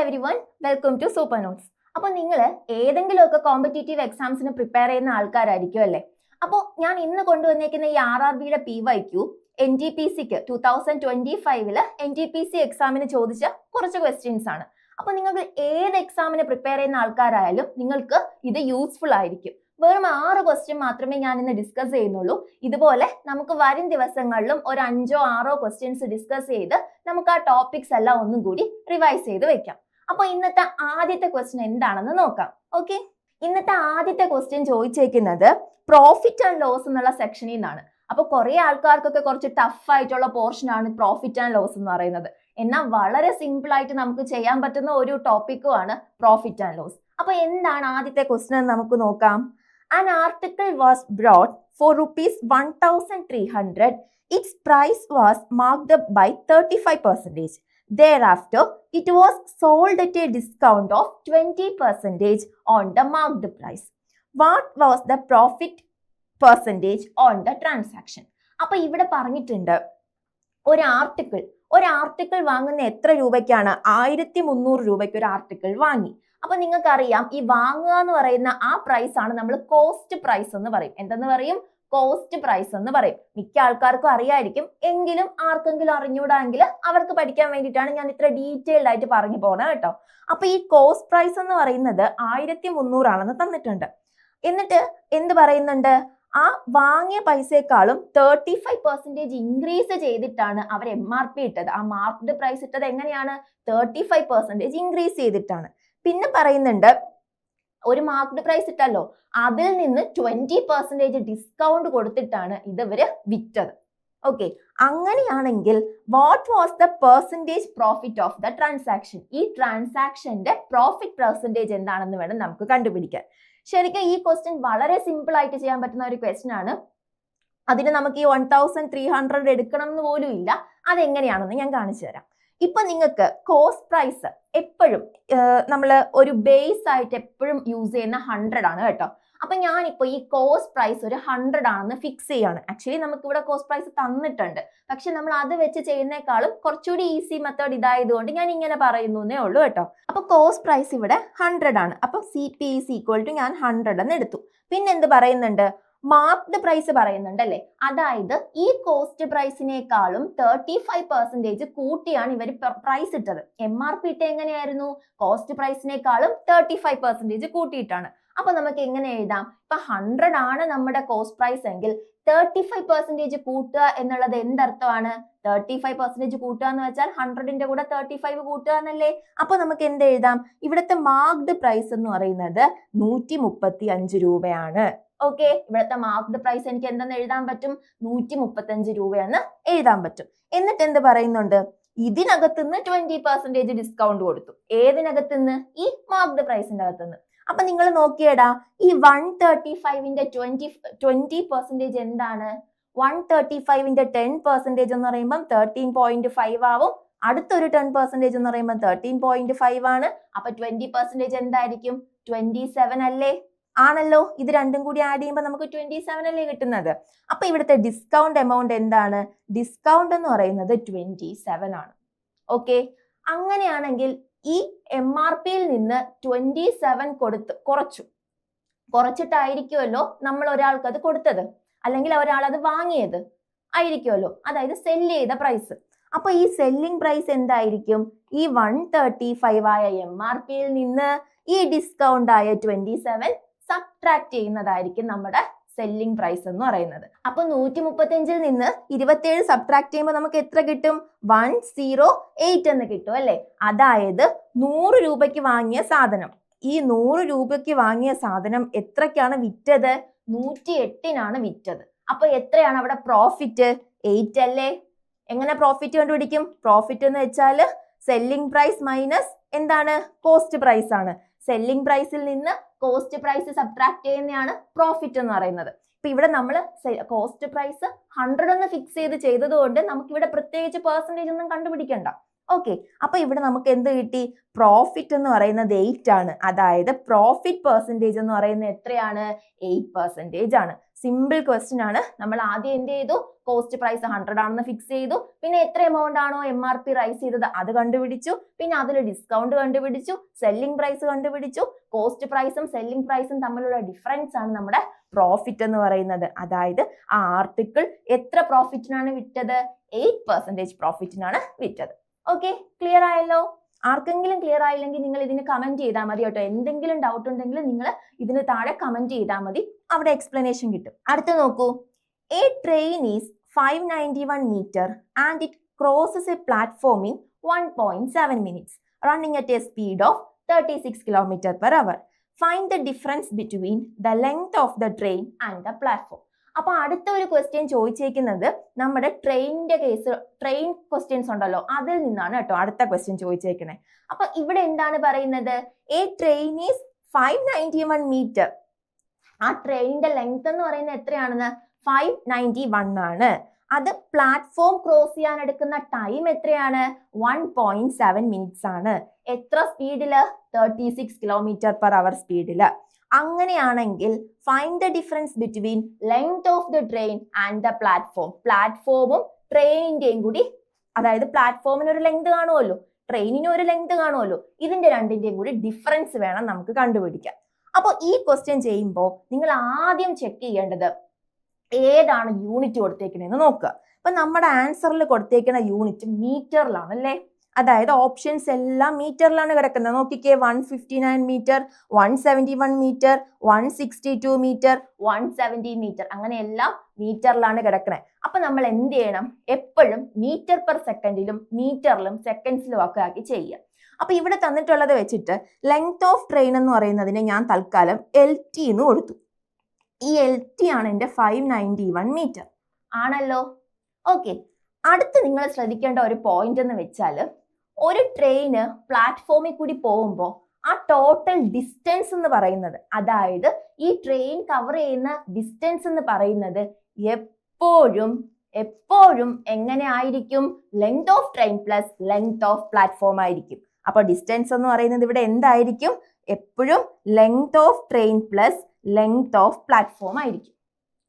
Everyone welcome to super notes അപ്പോൾ നിങ്ങൾ ഏതെങ്കിലുമൊക്കെ കോമ്പറ്റേറ്റീവ് എക്സാംസിന് പ്രിപ്പയർ ചെയ്യുന്ന ആൾക്കാരായിരിക്കും അല്ലേ? അപ്പോൾ ഞാൻ ഇന്ന് കൊണ്ടുവന്നേക്കുന്ന ഈ ആർ ആർ ബിയുടെ P Y Q N T P സിക്ക് ടൂ തൗസൻഡ് ട്വന്റി ഫൈവിൽ എൻ ടി പി സി എക്സാമിന് ചോദിച്ച കുറച്ച് ക്വസ്റ്റ്യൻസ് ആണ്. അപ്പോൾ നിങ്ങൾക്ക് ഏത് എക്സാമിന് പ്രിപ്പയർ ചെയ്യുന്ന ആൾക്കാരായാലും നിങ്ങൾക്ക് ഇത് യൂസ്ഫുൾ ആയിരിക്കും. വെറും ആറ് ക്വസ്റ്റ്യൻ മാത്രമേ ഞാൻ ഇന്ന് ഡിസ്കസ് ചെയ്യുന്നുള്ളൂ. ഇതുപോലെ നമുക്ക് വരും ദിവസങ്ങളിലും ഒരു അഞ്ചോ ആറോ ക്വസ്റ്റ്യൻസ് ഡിസ്കസ് ചെയ്ത് നമുക്ക് ആ ടോപ്പിക്സ് എല്ലാം ഒന്നും കൂടി റിവൈസ് ചെയ്ത് വെക്കാം. അപ്പൊ ഇന്നത്തെ ആദ്യത്തെ ക്വസ്റ്റ്യൻ എന്താണെന്ന് നോക്കാം. ഓക്കെ ഇന്നത്തെ ആദ്യത്തെ ക്വസ്റ്റ്യൻ ചോദിച്ചേക്കുന്നത് പ്രോഫിറ്റ് ആൻഡ് ലോസ് എന്നുള്ള സെക്ഷനിൽ നിന്നാണ്. അപ്പൊ കുറെ ആൾക്കാർക്കൊക്കെ കുറച്ച് ടഫ് ആയിട്ടുള്ള പോർഷൻ ആണ് പ്രോഫിറ്റ് ആൻഡ് ലോസ് എന്ന് പറയുന്നത്. എന്നാൽ വളരെ സിമ്പിൾ ആയിട്ട് നമുക്ക് ചെയ്യാൻ പറ്റുന്ന ഒരു ടോപ്പിക്കും ആണ് പ്രോഫിറ്റ് ആൻഡ് ലോസ് അപ്പൊ എന്താണ് ആദ്യത്തെ ക്വസ്റ്റ്യൻ എന്ന് നമുക്ക് നോക്കാം. An article was brought for rupees one thousand three 1300 its price was marked up by 35 percentage. Thereafter it was sold at a discount of 20 percentage on the marked price. What was the profit percentage on the transaction? അപ്പൊ ഇവിടെ പറഞ്ഞിട്ടുണ്ട് ഒരു article ഒരു article വാങ്ങുന്ന എത്ര രൂപയ്ക്കാണ്? ആയിരത്തി മുന്നൂറ് രൂപയ്ക്ക് ഒരു ആർട്ടിക്കിൾ വാങ്ങി. അപ്പൊ നിങ്ങൾക്കറിയാം ഈ വാങ്ങുക എന്ന് പറയുന്ന ആ പ്രൈസ് ആണ് നമ്മൾ കോസ്റ്റ് പ്രൈസ് എന്ന് പറയും. എന്തെന്ന് പറയും? കോസ്റ്റ് പ്രൈസ് എന്ന് പറയും. മിക്ക ആൾക്കാർക്കും അറിയായിരിക്കും. എങ്കിലും ആർക്കെങ്കിലും അറിഞ്ഞൂടാങ്കിൽ അവർക്ക് പഠിക്കാൻ വേണ്ടിയിട്ടാണ് ഞാൻ ഇത്ര ഡീറ്റെയിൽഡ് ആയിട്ട് പറഞ്ഞു പോകുന്നത് കേട്ടോ. അപ്പൊ ഈ കോസ്റ്റ് പ്രൈസ് എന്ന് പറയുന്നത് ആയിരത്തി മുന്നൂറാണെന്ന് തന്നിട്ടുണ്ട്. എന്നിട്ട് എന്ത് പറയുന്നുണ്ട്? ആ വാങ്ങിയ പൈസയെക്കാളും തേർട്ടി ഫൈവ് പെർസെന്റേജ് ഇൻക്രീസ് ചെയ്തിട്ടാണ് അവർ എം ആർ പി ഇട്ടത്. ആ മാർക്ക്ഡ് പ്രൈസ് ഇട്ടത് എങ്ങനെയാണ്? തേർട്ടി ഫൈവ് പെർസെന്റേജ് ഇൻക്രീസ് ചെയ്തിട്ടാണ്. പിന്നെ പറയുന്നുണ്ട് ഒരു മാർക്കറ്റ് പ്രൈസ് ഇട്ടല്ലോ. അതിൽ നിന്ന് ട്വന്റി പെർസെന്റേജ് ഡിസ്കൗണ്ട് കൊടുത്തിട്ടാണ് ഇതവര് വിറ്റത്. ഓക്കെ അങ്ങനെയാണെങ്കിൽ what was the percentage profit of the transaction ഈ ട്രാൻസാക്ഷന്റെ പ്രോഫിറ്റ് പെർസെന്റേജ് എന്താണെന്ന് വേണം നമുക്ക് കണ്ടുപിടിക്കാൻ. ശരിക്കും ഈ ക്വസ്റ്റ്യൻ വളരെ സിമ്പിൾ ആയിട്ട് ചെയ്യാൻ പറ്റുന്ന ഒരു ക്വസ്റ്റ്യൻ ആണ്. അതിന് നമുക്ക് ഈ വൺ തൗസൻഡ് ത്രീ ഹൺഡ്രഡ് എടുക്കണം എന്ന് പോലും ഇല്ല. അതെങ്ങനെയാണെന്ന് ഞാൻ കാണിച്ചു തരാം. ഇപ്പൊ നിങ്ങൾക്ക് കോസ്റ്റ് പ്രൈസ് എപ്പോഴും നമ്മൾ ഒരു ബേസ് ആയിട്ട് എപ്പോഴും യൂസ് ചെയ്യുന്ന ഹൺഡ്രഡ് ആണ് കേട്ടോ. അപ്പൊ ഞാനിപ്പോ ഈ കോസ്റ്റ് പ്രൈസ് ഒരു ഹൺഡ്രഡ് ആണെന്ന് ഫിക്സ് ചെയ്യാണ്. ആക്ച്വലി നമുക്ക് ഇവിടെ കോസ്റ്റ് പ്രൈസ് തന്നിട്ടുണ്ട്. പക്ഷെ നമ്മൾ അത് വെച്ച് ചെയ്യുന്നേക്കാളും കുറച്ചുകൂടി ഈസി മെത്തേഡ് ഇതായതുകൊണ്ട് ഞാൻ ഇങ്ങനെ പറയുന്നു എന്നേ ഉള്ളൂ കേട്ടോ. അപ്പൊ കോസ്റ്റ് പ്രൈസ് ഇവിടെ ഹൺഡ്രഡ് ആണ്. അപ്പൊ സി പി ഈക്വൽ ടു ഞാൻ ഹൺഡ്രഡ് എന്ന് എടുത്തു. പിന്നെ എന്ത് പറയുന്നുണ്ട്? മാർക്ക്ഡ് പ്രൈസ് പറയുന്നുണ്ടല്ലേ അതായത് ഈ കോസ്റ്റ് പ്രൈസിനേക്കാളും തേർട്ടി ഫൈവ് പെർസെന്റേജ് കൂട്ടിയാണ് ഇവർ പ്രൈസ് ഇട്ടത്. എം ആർ പി ഇട്ട് എങ്ങനെയായിരുന്നു? കോസ്റ്റ് പ്രൈസിനേക്കാളും തേർട്ടി ഫൈവ് പെർസെന്റേജ് കൂട്ടിയിട്ടാണ്. അപ്പൊ നമുക്ക് എങ്ങനെ എഴുതാം? ഇപ്പൊ ഹൺഡ്രഡ് ആണ് നമ്മുടെ കോസ്റ്റ് പ്രൈസ് എങ്കിൽ തേർട്ടി ഫൈവ് പെർസെന്റേജ് കൂട്ടുക എന്നുള്ളത് എന്തർത്ഥമാണ്? തേർട്ടി ഫൈവ് പെർസെന്റേജ് കൂട്ടുക എന്ന് വെച്ചാൽ ഹൺഡ്രഡിന്റെ കൂടെ തേർട്ടി ഫൈവ് കൂട്ടുക എന്നല്ലേ? അപ്പൊ നമുക്ക് എന്ത് എഴുതാം? ഇവിടുത്തെ മാർക്ക്ഡ് പ്രൈസ് എന്ന് പറയുന്നത് നൂറ്റി മുപ്പത്തി അഞ്ച് രൂപയാണ്. ഓക്കെ ഇവിടുത്തെ മാർക്ക്ഡ് പ്രൈസ് എനിക്ക് എന്തെന്ന് എഴുതാൻ പറ്റും? നൂറ്റി മുപ്പത്തഞ്ച് രൂപയെന്ന് എഴുതാൻ പറ്റും. എന്നിട്ട് എന്ത് പറയുന്നുണ്ട്? ഇതിനകത്തുനിന്ന് ട്വന്റി പെർസെന്റേജ് ഡിസ്കൗണ്ട് കൊടുത്തു. ഏതിനകത്തുനിന്ന്? ഈ മാർക്ക്ഡ് പ്രൈസിന്റെ അകത്തുനിന്ന്. അപ്പൊ നിങ്ങൾ നോക്കിയടാ ഈ വൺ തേർട്ടി ഫൈവിന്റെ ട്വന്റി ട്വന്റി പെർസെന്റേജ് എന്താണ്? വൺ തേർട്ടി ഫൈവിന്റെ ടെൻ പെർസെന്റേജ് എന്ന് പറയുമ്പോൾ തേർട്ടീൻ പോയിന്റ് ഫൈവ് ആവും. അടുത്തൊരു ടെൻ പെർസെന്റേജ് എന്ന് പറയുമ്പോൾ തേർട്ടീൻ പോയിന്റ് ഫൈവ് ആണ്. അപ്പൊ ട്വന്റി പെർസെന്റേജ് എന്തായിരിക്കും? ട്വന്റി സെവൻ അല്ലേ? ആണല്ലോ ഇത് രണ്ടും കൂടി ആഡ് ചെയ്യുമ്പോൾ നമുക്ക് ട്വന്റി സെവൻ അല്ലേ കിട്ടുന്നത്. അപ്പൊ ഇവിടുത്തെ ഡിസ്കൗണ്ട് എമൗണ്ട് എന്താണ്? ഡിസ്കൗണ്ട് എന്ന് പറയുന്നത് ട്വന്റി സെവൻ ആണ്. ഓക്കെ അങ്ങനെയാണെങ്കിൽ ഈ എം ആർ പിയിൽ നിന്ന് ട്വന്റി സെവൻ കൊടുത്ത് കുറച്ചു. കുറച്ചിട്ടായിരിക്കുമല്ലോ നമ്മൾ ഒരാൾക്ക് അത് കൊടുത്തത്. അല്ലെങ്കിൽ ഒരാൾ അത് വാങ്ങിയത് ആയിരിക്കുമല്ലോ. അതായത് സെല്ല് ചെയ്ത പ്രൈസ് അപ്പൊ ഈ സെല്ലിംഗ് പ്രൈസ് എന്തായിരിക്കും? ഈ വൺ തേർട്ടി ഫൈവ് ആയ എം ആർ പിയിൽ നിന്ന് ഈ ഡിസ്കൗണ്ട് ആയ ട്വന്റി സെവൻ സബ്ട്രാക്ട് ചെയ്യുന്നതായിരിക്കും നമ്മുടെ സെല്ലിംഗ് പ്രൈസ് എന്ന് പറയുന്നത്. അപ്പൊ നൂറ്റി മുപ്പത്തിയഞ്ചിൽ നിന്ന് ഇരുപത്തിയേഴ് സബ്ട്രാക്ട് ചെയ്യുമ്പോൾ നമുക്ക് എത്ര കിട്ടും? വൺ സീറോ എയ്റ്റ് എന്ന് കിട്ടും അല്ലെ? അതായത് നൂറ് രൂപയ്ക്ക് വാങ്ങിയ സാധനം. ഈ നൂറ് രൂപയ്ക്ക് വാങ്ങിയ സാധനം എത്രക്കാണ് വിറ്റത്? നൂറ്റി എട്ടിനാണ് വിറ്റത്. അപ്പൊ എത്രയാണ് അവിടെ പ്രോഫിറ്റ് എയ്റ്റ് അല്ലേ? എങ്ങനെ പ്രോഫിറ്റ് കണ്ടുപിടിക്കും? പ്രോഫിറ്റ് എന്ന് വെച്ചാൽ സെല്ലിംഗ് പ്രൈസ് മൈനസ് എന്താണ്? കോസ്റ്റ് പ്രൈസ് ആണ്. സെല്ലിംഗ് പ്രൈസിൽ നിന്ന് കോസ്റ്റ് പ്രൈസ് സബ്ട്രാക്ട് ചെയ്യുന്നതാണ് പ്രോഫിറ്റ് എന്ന് പറയുന്നത്. ഇപ്പൊ ഇവിടെ നമ്മൾ കോസ്റ്റ് പ്രൈസ് ഹൺഡ്രഡ് എന്ന് ഫിക്സ് ചെയ്ത് ചെയ്തതുകൊണ്ട് നമുക്ക് ഇവിടെ പ്രത്യേകിച്ച് പെർസെന്റേജ് ഒന്നും കണ്ടുപിടിക്കണ്ട. ഓക്കെ അപ്പൊ ഇവിടെ നമുക്ക് എന്ത് കിട്ടി? പ്രോഫിറ്റ് എന്ന് പറയുന്നത് എയ്റ്റ് ആണ്. അതായത് പ്രോഫിറ്റ് പെർസെന്റേജ് എന്ന് പറയുന്നത് എത്രയാണ്? എയ്റ്റ് പെർസെന്റേജ് ആണ്. സിമ്പിൾ ക്വസ്റ്റ്യൻ ആണ്. നമ്മൾ ആദ്യം എന്ത് ചെയ്തു? കോസ്റ്റ് പ്രൈസ് ഹൺഡ്രഡ് ആണെന്ന് ഫിക്സ് ചെയ്തു. പിന്നെ എത്ര എമൗണ്ട് ആണോ എം ആർ പി റൈസ് ചെയ്തത് അത് കണ്ടുപിടിച്ചു. പിന്നെ അതിൽ ഡിസ്കൗണ്ട് കണ്ടുപിടിച്ചു സെല്ലിംഗ് പ്രൈസ് കണ്ടുപിടിച്ചു. കോസ്റ്റ് പ്രൈസും സെല്ലിംഗ് പ്രൈസും തമ്മിലുള്ള ഡിഫറൻസ് ആണ് നമ്മുടെ പ്രോഫിറ്റ് എന്ന് പറയുന്നത്. അതായത് ആ ആർട്ടിക്കിൾ എത്ര പ്രോഫിറ്റിനാണ് വിറ്റത്? എയ്റ്റ് പെർസെന്റേജ് പ്രോഫിറ്റിനാണ് വിറ്റത്. ഓക്കെ ക്ലിയർ ആയല്ലോ? ആർക്കെങ്കിലും ക്ലിയർ ആയില്ലെങ്കിൽ നിങ്ങൾ ഇതിന് കമന്റ് ചെയ്താൽ മതി കേട്ടോ. എന്തെങ്കിലും ഡൗട്ട് ഉണ്ടെങ്കിൽ നിങ്ങൾ ഇതിന് താഴെ കമന്റ് ചെയ്താൽ മതി. അവിടെ എക്സ്പ്ലനേഷൻ കിട്ടും. അടുത്ത നോക്കൂ. A train is five ninety one metre and it crosses a platform in one point seven minutes running at a speed of thirty six kilometre per hour find the difference between the length of the train and the platform അപ്പോൾ അടുത്ത ഒരു question ചോദിച്ചേക്കുന്നത് നമ്മുടെ ട്രെയിനിന്റെ case train questions ഉണ്ടല്ലോ അതിൽ നിന്നാണ് കേട്ടോ അടുത്ത ക്വസ്റ്റ്യൻ ചോദിച്ചേക്കുന്നത് അപ്പൊ ഇവിടെ എന്താണ് പറയുന്നത്? A train is five ninety one metre ആ ട്രെയിനിന്റെ ലെങ്ത് എന്ന് പറയുന്നത് എത്രയാണെന്ന്? ഫൈവ് നയന്റി വൺ ആണ്. അത് പ്ലാറ്റ്ഫോം ക്രോസ് ചെയ്യാൻ എടുക്കുന്ന ടൈം എത്രയാണ്? വൺ പോയിന്റ് സെവൻ മിനിറ്റ്സ് ആണ്. എത്ര സ്പീഡിൽ thirty six kilometre per hour സ്പീഡിൽ അങ്ങനെയാണെങ്കിൽ find the difference between length of the train and the platform പ്ലാറ്റ്ഫോമും ട്രെയിനിന്റെയും കൂടി അതായത് പ്ലാറ്റ്ഫോമിന് ഒരു ലെങ്ത് കാണുമല്ലോ ട്രെയിനിന് ഒരു ലെങ്ത് കാണുമല്ലോ ഇതിന്റെ രണ്ടിന്റെയും കൂടി ഡിഫറൻസ് വേണം നമുക്ക് കണ്ടുപിടിക്കാൻ. അപ്പോൾ ഈ ക്വസ്റ്റ്യൻ ചെയ്യുമ്പോൾ നിങ്ങൾ ആദ്യം ചെക്ക് ചെയ്യേണ്ടത് ഏതാണ് യൂണിറ്റ് കൊടുത്തേക്കണേന്ന് നോക്കുക. ഇപ്പൊ നമ്മുടെ ആൻസറിൽ കൊടുത്തേക്കുന്ന യൂണിറ്റ് മീറ്ററിലാണ് അല്ലേ? അതായത് ഓപ്ഷൻസ് എല്ലാം മീറ്ററിലാണ് കിടക്കുന്നത്. നോക്കിക്കേ one fifty nine metre one seventy one metre one sixty two metre one seventy metre അങ്ങനെ എല്ലാം മീറ്ററിലാണ് കിടക്കുന്നത് അപ്പൊ നമ്മൾ എന്ത് ചെയ്യണം? എപ്പോഴും മീറ്റർ പെർ സെക്കൻഡിലും മീറ്ററിലും സെക്കൻഡ്സിലും ഒക്കെ ആക്കി ചെയ്യുക. അപ്പൊ ഇവിടെ തന്നിട്ടുള്ളത് വെച്ചിട്ട് ലെങ്ത് ഓഫ് ട്രെയിൻ എന്ന് പറയുന്നതിന് ഞാൻ തൽക്കാലം എൽ ടി എന്ന് കൊടുത്തു. ഈ എൽ ടി ആണ് എന്റെ ഫൈവ് നയന്റി വൺ മീറ്റർ ആണല്ലോ? ഓക്കെ അടുത്ത് നിങ്ങൾ ശ്രദ്ധിക്കേണ്ട ഒരു പോയിന്റ് എന്ന് വെച്ചാൽ ഒരു ട്രെയിന് പ്ലാറ്റ്ഫോമിൽ കൂടി പോകുമ്പോൾ ആ ടോട്ടൽ ഡിസ്റ്റൻസ് എന്ന് പറയുന്നത് അതായത് ഈ ട്രെയിൻ കവർ ചെയ്യുന്ന ഡിസ്റ്റൻസ് എന്ന് പറയുന്നത് എപ്പോഴും എപ്പോഴും എങ്ങനെ ആയിരിക്കും? Length of train plus length of platform ആയിരിക്കും. അപ്പോൾ ഡിസ്റ്റൻസ് എന്ന് പറയുന്നത് ഇവിടെ എന്തായിരിക്കും? എപ്പോഴും length of train plus length of platform ആയിരിക്കും.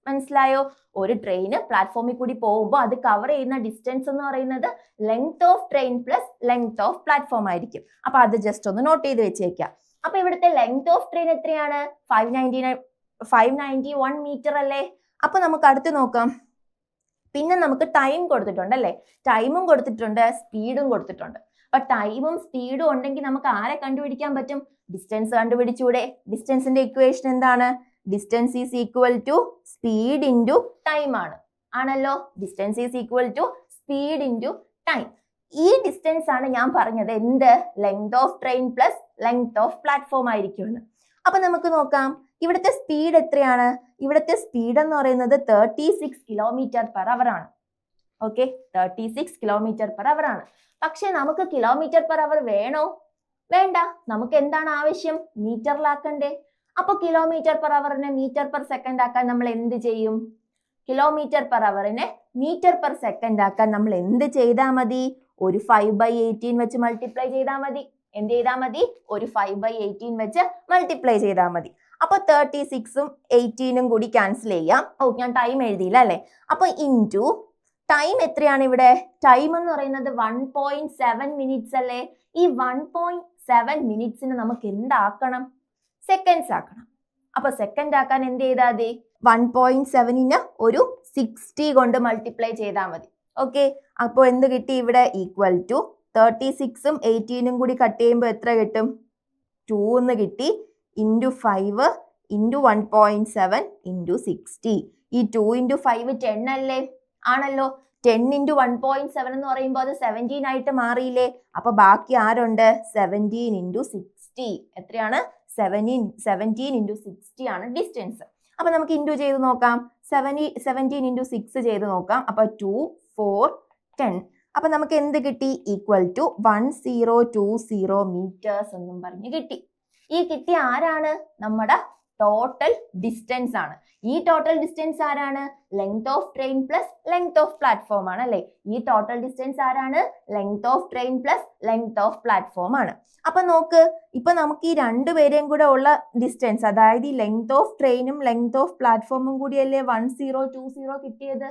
മനസ്സിലായോ? ഒരു ട്രെയിന് പ്ലാറ്റ്ഫോമിൽ കൂടി പോകുമ്പോൾ അത് കവർ ചെയ്യുന്ന ഡിസ്റ്റൻസ് എന്ന് പറയുന്നത് length of train plus length of platform ആയിരിക്കും. അപ്പൊ അത് ജസ്റ്റ് ഒന്ന് നോട്ട് ചെയ്ത് വെച്ചേക്കാം. അപ്പൊ ഇവിടുത്തെ ലെങ്ത് ഓഫ് ട്രെയിൻ എത്രയാണ്? Five ninety nine five ninety one metre അല്ലേ? അപ്പൊ നമുക്ക് അടുത്ത് നോക്കാം. പിന്നെ നമുക്ക് ടൈം കൊടുത്തിട്ടുണ്ട് അല്ലേ? ടൈമും കൊടുത്തിട്ടുണ്ട് സ്പീഡും കൊടുത്തിട്ടുണ്ട്. അപ്പൊ ടൈമും സ്പീഡും ഉണ്ടെങ്കിൽ നമുക്ക് ആരെ കണ്ടുപിടിക്കാൻ പറ്റും? ഡിസ്റ്റൻസ് കണ്ടുപിടിച്ചൂടെ. ഡിസ്റ്റൻസിന്റെ ഇക്വേഷൻ എന്താണ്? Distance is equal to speed into time ആണ്. ആണല്ലോ? Distance is equal to speed into time ഈ ഡിസ്റ്റൻസ് ആണ് ഞാൻ പറഞ്ഞത് എന്ത്? Length of train plus length of platform ആയിരിക്കുമെന്ന് അപ്പൊ നമുക്ക് നോക്കാം. ഇവിടുത്തെ സ്പീഡ് എത്രയാണ്? ഇവിടുത്തെ സ്പീഡ് എന്ന് പറയുന്നത് thirty six kilometre per hour ആണ്. Okay thirty six kilometre per hour ആണ്. പക്ഷെ നമുക്ക് കിലോമീറ്റർ പെർ അവർ വേണോ? വേണ്ട. നമുക്ക് എന്താണ് ആവശ്യം? മീറ്ററിലാക്കണ്ടേ അപ്പൊ കിലോമീറ്റർ പെർ അവറിനെ മീറ്റർ പെർ സെക്കൻഡ് ആക്കാൻ നമ്മൾ എന്ത് ചെയ്യും? കിലോമീറ്റർ പെർ അവറിനെ മീറ്റർ പെർ സെക്കൻഡ് ആക്കാൻ നമ്മൾ എന്ത് ചെയ്താൽ മതി? ഒരു ഫൈവ് ബൈ എയ്റ്റീൻ വെച്ച് മൾട്ടിപ്ലൈ ചെയ്താൽ മതി. എന്ത് ചെയ്താൽ മതി? ഒരു ഫൈവ് ബൈ എയ്റ്റീൻ വെച്ച് മൾട്ടിപ്ലൈ ചെയ്താൽ മതി. അപ്പൊ തേർട്ടി സിക്സും എയ്റ്റീനും കൂടി ക്യാൻസൽ ചെയ്യാം. ഓ ഞാൻ ടൈം എഴുതിയില്ല അല്ലേ? അപ്പൊ ടൈം എത്രയാണ് ഇവിടെ? ടൈം എന്ന് പറയുന്നത് വൺ പോയിന്റ് സെവൻ മിനിറ്റ്സ് അല്ലേ? ഈ വൺ പോയിന്റ് സെവൻ മിനിറ്റ്സിന് നമുക്ക് എന്താക്കണം? സെക്കൻഡ്സ് ആക്കണം. അപ്പൊ സെക്കൻഡ് ആക്കാൻ എന്ത് ചെയ്താൽ മതി? വൺ പോയിന്റ് സെവനിന് ഒരു സിക്സ്റ്റി കൊണ്ട് മൾട്ടിപ്ലൈ ചെയ്താൽ മതി. ഓക്കെ അപ്പോൾ എന്ത് കിട്ടി ഇവിടെ? ഈക്വൽ ടു തേർട്ടി സിക്സും എയ്റ്റീനും കൂടി കട്ട് ചെയ്യുമ്പോൾ എത്ര കിട്ടും? ടു എന്ന് കിട്ടി. Into five into one point seven into sixty ഈ ടു ഇന്റു ഫൈവ് ടെൻ അല്ലേ? ആണല്ലോ? Ten into one point seven എന്ന് പറയുമ്പോൾ അത് സെവന്റീൻ ആയിട്ട് മാറിയില്ലേ? അപ്പോൾ ബാക്കി ആരുണ്ട്? സെവന്റീൻ ഇന്റു സിക്സ്റ്റി എത്രയാണ്? സെവന്റീൻ സെവന്റീൻ ഇന്റു സിക്സ്റ്റി ആണ് ഡിസ്റ്റൻസ് അപ്പോൾ നമുക്ക് ഇന്റു ചെയ്ത് നോക്കാം. സെവന്റി സെവന്റീൻ ഇന്റു സിക്സ് ചെയ്ത് നോക്കാം. അപ്പോൾ ടു ഫോർ ടെൻ അപ്പോൾ നമുക്ക് എന്ത് കിട്ടി? Equal to one zero two zero metres എന്നും പറഞ്ഞ് കിട്ടി. ഈ കിട്ടിയ ആരാണ്? നമ്മുടെ ടോട്ടൽ ഡിസ്റ്റൻസ് ആണ്. ഈ ടോട്ടൽ ഡിസ്റ്റൻസ് ആരാണ്? Length of train plus length of platform ആണ് അല്ലെ? ഈ ടോട്ടൽ ഡിസ്റ്റൻസ് ആരാണ്? Length of train plus length of platform ആണ്. അപ്പൊ നോക്ക് ഇപ്പൊ നമുക്ക് ഈ രണ്ടുപേരെയും കൂടെ ഉള്ള ഡിസ്റ്റൻസ് അതായത് ഈ ലെങ്ത് ഓഫ് ട്രെയിനും ലെങ്ത് ഓഫ് പ്ലാറ്റ്ഫോമും കൂടിയല്ലേ വൺ സീറോ ടു സീറോ കിട്ടിയത്?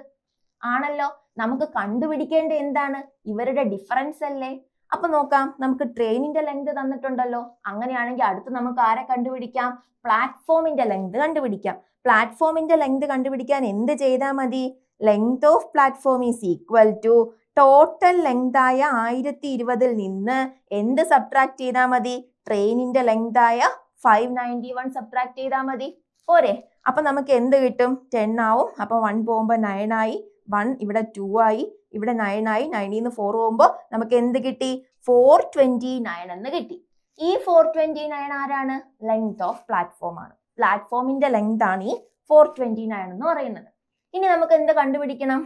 ആണല്ലോ. നമുക്ക് കണ്ടുപിടിക്കേണ്ട എന്താണ്? ഇവരുടെ ഡിഫറൻസ് അല്ലേ? അപ്പൊ നോക്കാം നമുക്ക് ട്രെയിനിന്റെ ലെങ്ത് തന്നിട്ടുണ്ടല്ലോ. അങ്ങനെയാണെങ്കിൽ അടുത്ത് നമുക്ക് ആരെ കണ്ടുപിടിക്കാം? പ്ലാറ്റ്ഫോമിന്റെ ലെങ്ത് കണ്ടുപിടിക്കാം. പ്ലാറ്റ്ഫോമിന്റെ ലെങ്ത് കണ്ടുപിടിക്കാൻ എന്ത് ചെയ്താൽ മതി? Length of platform is equal to total length ആയ ആയിരത്തി ഇരുപതിൽ നിന്ന് എന്ത് സബ്ട്രാക്ട് ചെയ്താൽ മതി? ട്രെയിനിന്റെ ലെങ്ത് ആയ ഫൈവ് നയന്റി വൺ സബ്ട്രാക്ട് ചെയ്താൽ മതി. പോരെ? അപ്പൊ നമുക്ക് എന്ത് കിട്ടും? ടെൻ ആവും. അപ്പൊ വൺ പോകുമ്പോൾ നയൻ ആയി. വൺ ഇവിടെ ടു ആയി ഇവിടെ നയൻ ആയി നയനിൽ നിന്ന് ഫോർ പോകുമ്പോൾ നമുക്ക് എന്ത് കിട്ടി? ഫോർ ട്വന്റി നയൻ എന്ന് കിട്ടി. ഈ ഫോർ ട്വന്റി നയൻ ആരാണ്? ലെങ്ത് ഓഫ് പ്ലാറ്റ്ഫോം ആണ്. പ്ലാറ്റ്ഫോമിന്റെ ലെങ്ത് ആണ് ഈ ഫോർ ട്വന്റി നയൻ എന്ന് പറയുന്നത്. ഇനി നമുക്ക് എന്ത് കണ്ടുപിടിക്കണം?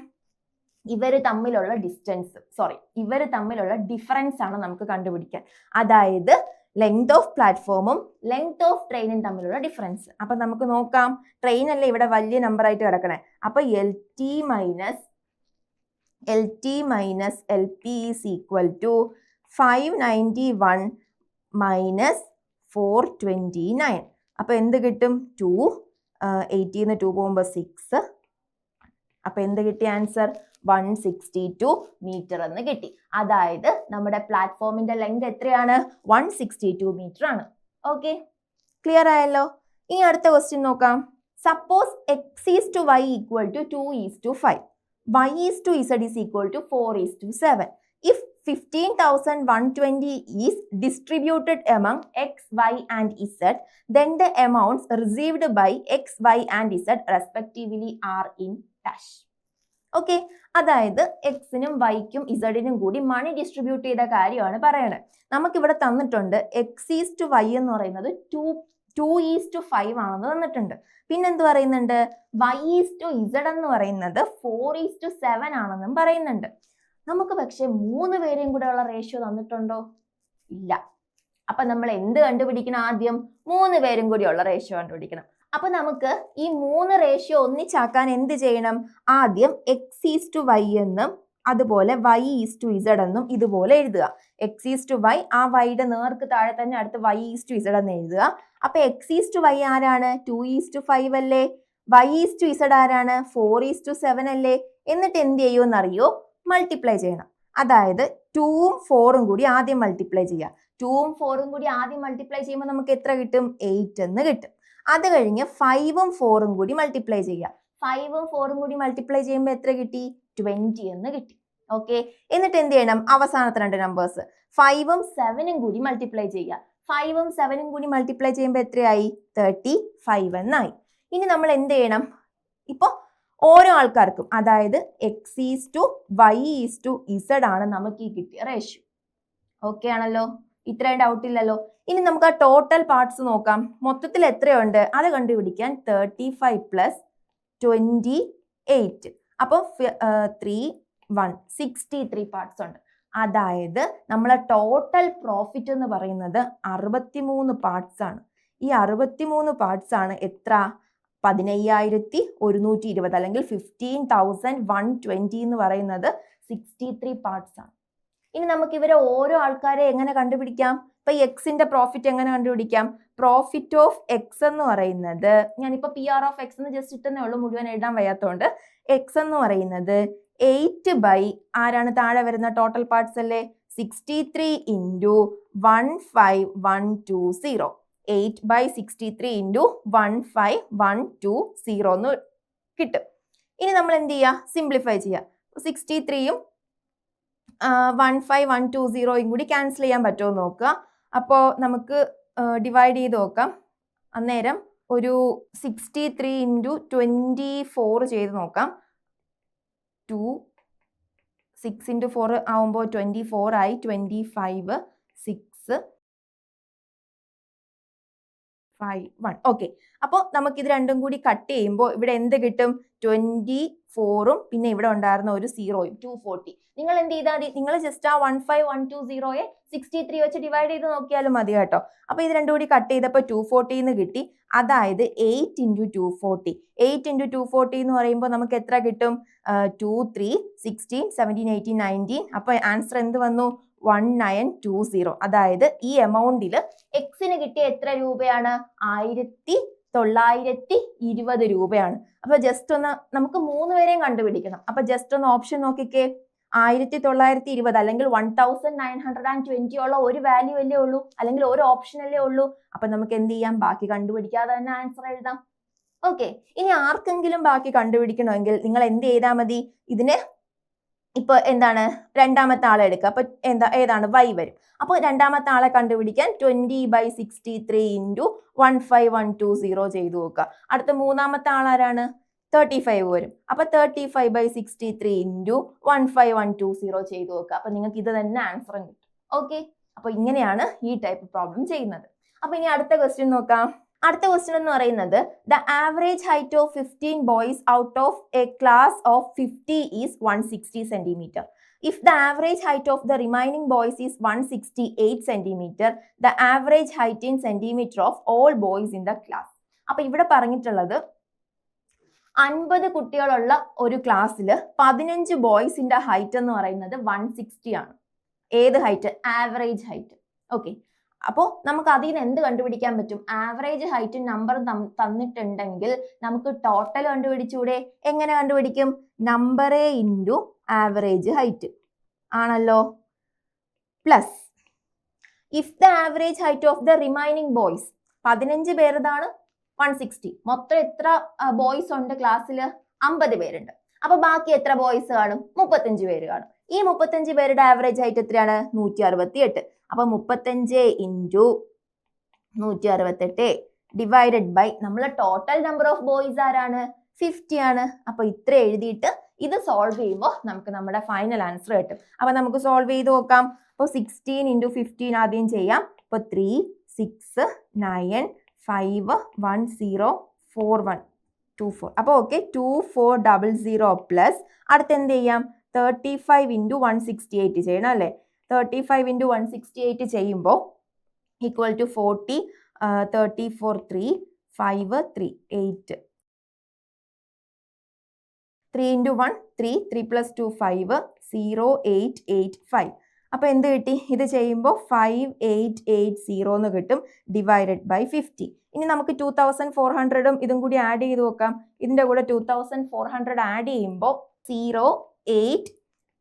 ഇവർ തമ്മിലുള്ള ഡിസ്റ്റൻസ് സോറി ഇവർ തമ്മിലുള്ള ഡിഫറൻസ് ആണ് നമുക്ക് കണ്ടുപിടിക്കാൻ. അതായത് ലെങ്ത് ഓഫ് പ്ലാറ്റ്ഫോമും ലെങ്ത് ഓഫ് ട്രെയിനും തമ്മിലുള്ള ഡിഫറൻസ് അപ്പൊ നമുക്ക് നോക്കാം. ട്രെയിൻ അല്ലേ ഇവിടെ വലിയ നമ്പർ ആയിട്ട് കിടക്കണേ. അപ്പൊ L T minus L T minus L P is equal to five ninety one minus four twenty nine അപ്പോൾ എന്ത് കിട്ടും? ടു എയ്റ്റീന്ന് ടു പോകുമ്പോൾ സിക്സ് അപ്പോൾ എന്ത് കിട്ടിയ answer one sixty two metre എന്ന് കിട്ടി. അതായത് നമ്മുടെ പ്ലാറ്റ്ഫോമിന്റെ ലെങ്ത് എത്രയാണ്? വൺ സിക്സ്റ്റി ടു മീറ്റർ ആണ്. ഓക്കെ ക്ലിയർ ആയല്ലോ? ഇനി അടുത്ത ക്വസ്റ്റ്യൻ നോക്കാം. Suppose X is to Y equal to two is to five y is to z is equal to 4 is to 7. If 15,120 is distributed among X Y and Z then the amounts received by X Y and Z respectively are in dash. Okay അതായത് എക്സിനും വൈക്കും ഇസഡിനും കൂടി മണി distribute ചെയ്ത കാര്യമാണ് പറയണത് നമുക്കിവിടെ തന്നിട്ടുണ്ട് X is to Y എന്ന് പറയുന്നത് two two is to five ആണെന്ന് തന്നിട്ടുണ്ട്. പിന്നെന്ത് പറയുന്നുണ്ട്? വൈ ഈസ് ടു ഇസഡ് എന്ന് പറയുന്നത് ഫോർ ഈസ് ടു സെവൻ ആണെന്നും പറയുന്നുണ്ട്. നമുക്ക് പക്ഷെ മൂന്ന് പേരെയും കൂടെ ഉള്ള റേഷ്യോ തന്നിട്ടുണ്ടോ? ഇല്ല. അപ്പൊ നമ്മൾ എന്ത് കണ്ടുപിടിക്കണം ആദ്യം? മൂന്ന് പേരും കൂടി ഉള്ള റേഷ്യോ കണ്ടുപിടിക്കണം. അപ്പൊ നമുക്ക് ഈ മൂന്ന് റേഷ്യോ ഒന്നിച്ചാക്കാൻ എന്ത് ചെയ്യണം? ആദ്യം എക്സ് ഈസ് ടു വൈ എന്നും അതുപോലെ വൈ ഈസ് ടു ഇസഡ് എന്നും ഇതുപോലെ എഴുതുക. എക്സ് ഈസ് ടു വൈ ആ വൈയുടെ നേർക്ക് താഴെ തന്നെ അടുത്ത് വൈ ഈസ് ടു ഇസഡ് എന്ന് എഴുതുക. അപ്പൊ എക്സ് ഈസ് ടു വൈ ആരാണ്? ടു ഈസ് ടു ഫൈവ് അല്ലേ? വൈ ഈസ് ടു ഇസഡ് ആരാണ്? ഫോർ ഈസ് ടു സെവൻ അല്ലേ? എന്നിട്ട് എന്ത് ചെയ്യുമോ അറിയോ മൾട്ടിപ്ലൈ ചെയ്യണം. അതായത് ടൂവും ഫോറും കൂടി ആദ്യം മൾട്ടിപ്ലൈ ചെയ്യുക. ടൂവും ഫോറും കൂടി ആദ്യം മൾട്ടിപ്ലൈ ചെയ്യുമ്പോൾ നമുക്ക് എത്ര കിട്ടും? എയ്റ്റ് എന്ന് കിട്ടും. അത് കഴിഞ്ഞ് ഫൈവും ഫോറും കൂടി മൾട്ടിപ്ലൈ ചെയ്യുക. ഫൈവും ഫോറും കൂടി മൾട്ടിപ്ലൈ ചെയ്യുമ്പോൾ എത്ര കിട്ടി? ട്വന്റി എന്ന് കിട്ടി. ഓക്കെ എന്നിട്ട് എന്ത് ചെയ്യണം? അവസാനത്തെ രണ്ട് നമ്പേഴ്സ് ഫൈവും സെവനും കൂടി മൾട്ടിപ്ലൈ ചെയ്യുക. ഫൈവും സെവനും കൂടി മൾട്ടിപ്ലൈ ചെയ്യുമ്പോൾ എത്രയായി? തേർട്ടി ഫൈവ് എന്നായി. ഇനി നമ്മൾ എന്ത് ചെയ്യണം? ഇപ്പോൾ ഓരോ ആൾക്കാർക്കും അതായത് X is to Y is to Z ആണ് നമുക്ക് ഈ കിട്ടിയ റേഷ്യോ ഓക്കെ ആണല്ലോ? ഇത്രയും ഡൗട്ട് ഇല്ലല്ലോ. ഇനി നമുക്ക് ആ ടോട്ടൽ പാർട്സ് നോക്കാം. മൊത്തത്തിൽ എത്രയുണ്ട്? അത് കണ്ടുപിടിക്കാൻ thirty five plus twenty eight അപ്പോൾ three one sixty three parts ഉണ്ട്. അതായത് നമ്മളെ ടോട്ടൽ പ്രോഫിറ്റ് എന്ന് പറയുന്നത് അറുപത്തിമൂന്ന് പാർട്സ് ആണ്. ഈ അറുപത്തിമൂന്ന് പാർട്സ് ആണ് എത്ര? പതിനയ്യായിരത്തി ഒരുന്നൂറ്റി ഇരുപത് അല്ലെങ്കിൽ ഫിഫ്റ്റീൻ തൗസൻഡ് വൺ ട്വന്റി എന്ന് പറയുന്നത് സിക്സ്റ്റി ത്രീ പാർട്സ് ആണ്. ഇനി നമുക്ക് ഇവരെ ഓരോ ആൾക്കാരെ എങ്ങനെ കണ്ടുപിടിക്കാം? ഇപ്പൊ എക്സിന്റെ പ്രോഫിറ്റ് എങ്ങനെ കണ്ടുപിടിക്കാം? പ്രോഫിറ്റ് ഓഫ് എക്സ് എന്ന് പറയുന്നത് ഞാനിപ്പോ പി ആർ ഓഫ് എക്സ് എന്ന് ജസ്റ്റ് ഇട്ടെന്നേ ഉള്ളൂ മുഴുവൻ എഴുതാൻ വയ്യാത്തതുകൊണ്ട് എക്സ് എന്ന് പറയുന്നത് എയ്റ്റ് ബൈ ആരാണ് താഴെ വരുന്ന ടോട്ടൽ പാർട്സ് അല്ലേ? Sixty three into one five one two zero eight by sixty three into one five one two zero എന്ന് കിട്ടും. ഇനി നമ്മൾ എന്ത് ചെയ്യുക സിംപ്ലിഫൈ ചെയ്യുക സിക്സ്റ്റി ത്രീയും വൺ ഫൈവ് വൺ ടു സീറോയും കൂടി ക്യാൻസൽ ചെയ്യാൻ പറ്റുമോ നോക്കുക. അപ്പോൾ നമുക്ക് ഡിവൈഡ് ചെയ്ത് നോക്കാം. അന്നേരം ഒരു sixty three into twenty four ചെയ്ത് നോക്കാം. ടു സിക്സ് ഇന്റു ഫോർ ആവുമ്പോൾ ട്വന്റി ഫോർ ആയി twenty five six five one okay അപ്പോൾ നമുക്ക് ഇത് രണ്ടും കൂടി കട്ട് ചെയ്യുമ്പോൾ ഇവിടെ എന്ത് കിട്ടും? ട്വന്റി ഫോറും പിന്നെ ഇവിടെ ഉണ്ടായിരുന്ന ഒരു സീറോയും ടു ഫോർട്ടി നിങ്ങൾ എന്ത് ചെയ്താൽ മതി? നിങ്ങൾ ജസ്റ്റ് ആ വൺ ഫൈവ് വൺ ടു സീറോയെ സിക്സ്റ്റി ത്രീ വെച്ച് ഡിവൈഡ് ചെയ്ത് നോക്കിയാലും മതി കേട്ടോ. അപ്പോൾ ഇത് രണ്ടും കൂടി കട്ട് ചെയ്തപ്പോൾ ടു ഫോർട്ടി എന്ന് കിട്ടി. അതായത് eight into two forty eight into two forty എന്ന് പറയുമ്പോൾ നമുക്ക് എത്ര കിട്ടും? Two three sixteen seventeen eighteen nineteen അപ്പോൾ ആൻസർ എന്ത് വന്നു? വൺ നയൻ ടു സീറോ അതായത് ഈ എമൗണ്ടിൽ എക്സിന് കിട്ടിയ എത്ര രൂപയാണ്? ആയിരത്തി തൊള്ളായിരത്തി ഇരുപത് രൂപയാണ്. അപ്പൊ ജസ്റ്റ് ഒന്ന് നമുക്ക് മൂന്ന് പേരെയും കണ്ടുപിടിക്കണം. അപ്പൊ ജസ്റ്റ് ഒന്ന് ഓപ്ഷൻ നോക്കിക്കേ. ആയിരത്തി തൊള്ളായിരത്തി ഇരുപത് അല്ലെങ്കിൽ one thousand nine hundred and twenty ഉള്ള ഒരു വാല്യൂ അല്ലേ ഉള്ളൂ. അല്ലെങ്കിൽ ഒരു ഓപ്ഷൻ അല്ലേ ഉള്ളൂ. അപ്പൊ നമുക്ക് എന്ത് ചെയ്യാം? ബാക്കി കണ്ടുപിടിക്കാതെ തന്നെ ആൻസർ എഴുതാം. ഓക്കെ ഇനി ആർക്കെങ്കിലും ബാക്കി കണ്ടുപിടിക്കണമെങ്കിൽ നിങ്ങൾ എന്ത് ചെയ്താൽ മതി? ഇതിന് ഇപ്പൊ എന്താണ്? രണ്ടാമത്തെ ആളെ എടുക്കുക. അപ്പോൾ എന്താ ഏതാണ്? വൈ വരും. അപ്പോൾ രണ്ടാമത്തെ ആളെ കണ്ടുപിടിക്കാൻ twenty by sixty three into one five one two zero ചെയ്തു നോക്കുക. അടുത്ത മൂന്നാമത്തെ ആളാരാണ് തേർട്ടി ഫൈവ് വരും. അപ്പോൾ thirty five by sixty three into one five one two zero ചെയ്തു നോക്കുക. അപ്പോൾ നിങ്ങൾക്ക് ഇത് തന്നെ ആൻസറും കിട്ടും. ഓക്കെ അപ്പൊ ഇങ്ങനെയാണ് ഈ ടൈപ്പ് പ്രോബ്ലം ചെയ്യുന്നത്. അപ്പോൾ ഇനി അടുത്ത ക്വസ്റ്റ്യൻ നോക്കാം. അടുത്ത ക്വസ്റ്റ്യൻ എന്ന് പറയുന്നത് the average height of fifteen boys out of a class of fifty is one sixty centimetre if the average height of the remaining boys is one sixty eight centimetre the average height in centimetre of all boys in the class അപ്പൊ ഇവിടെ പറഞ്ഞിട്ടുള്ളത് അൻപത് കുട്ടികളുള്ള ഒരു ക്ലാസ്സിൽ പതിനഞ്ച് ബോയ്സിന്റെ height എന്ന് പറയുന്നത് വൺ സിക്സ്റ്റി ആണ്. ഏത് ഹൈറ്റ് ആവറേജ് ഹൈറ്റ് ഓക്കെ അപ്പോൾ നമുക്ക് അതിൽ നിന്ന് എന്ത് കണ്ടുപിടിക്കാൻ പറ്റും? ആവറേജ് ഹൈറ്റ് നമ്പർ തന്നിട്ടുണ്ടെങ്കിൽ നമുക്ക് ടോട്ടൽ കണ്ടുപിടിച്ചൂടെ? എങ്ങനെ കണ്ടുപിടിക്കും? നമ്പറേ ഇന്റു ആവറേജ് ഹൈറ്റ് ആണല്ലോ? Plus if the average height of the remaining boys പതിനഞ്ച് പേരതാണ് വൺ സിക്സ്റ്റി മൊത്തം എത്ര ബോയ്സ് ഉണ്ട് ക്ലാസ്സിൽ അമ്പത് പേരുണ്ട്. അപ്പൊ ബാക്കി എത്ര ബോയ്സ് കാണും? മുപ്പത്തഞ്ച് പേര് കാണും. ഈ മുപ്പത്തഞ്ച് പേരുടെ ആവറേജ് ഹൈറ്റ് എത്രയാണ്? നൂറ്റി അറുപത്തി എട്ട് അപ്പൊ മുപ്പത്തഞ്ച് ഇന്റു നൂറ്റി അറുപത്തെട്ട് ഡിവൈഡഡ് ബൈ നമ്മൾ ടോട്ടൽ നമ്പർ ഓഫ് ബോയ്സ് ആരാണ്? ഫിഫ്റ്റി ആണ്. അപ്പോൾ ഇത്ര എഴുതിയിട്ട് ഇത് സോൾവ് ചെയ്യുമ്പോൾ നമുക്ക് നമ്മുടെ ഫൈനൽ ആൻസർ കിട്ടും. അപ്പോൾ നമുക്ക് സോൾവ് ചെയ്ത് നോക്കാം. അപ്പോൾ സിക്സ്റ്റീൻ ഇന്റു ഫിഫ്റ്റീൻ ആദ്യം ചെയ്യാം. അപ്പോൾ three six nine five one zero four one two four അപ്പോൾ okay two four double zero plus അടുത്ത് എന്ത് ചെയ്യാം? Thirty five into one sixty eight ചെയ്യണം അല്ലേ? Thirty five into one sixty eight ചെയ്യുമ്പോൾ equal to forty thirty four three five three eight three into one three three plus two five zero eight eight five അപ്പോൾ എന്ത് കിട്ടി? ഇത് ചെയ്യുമ്പോൾ five eight eight zero എന്ന് കിട്ടും divided by fifty ഇനി നമുക്ക് ടു തൗസൻഡ് ഫോർ ഹൺഡ്രഡും ഇതും കൂടി ആഡ് ചെയ്ത് നോക്കാം. ഇതിന്റെ കൂടെ two thousand four hundred add ചെയ്യുമ്പോൾ zero eight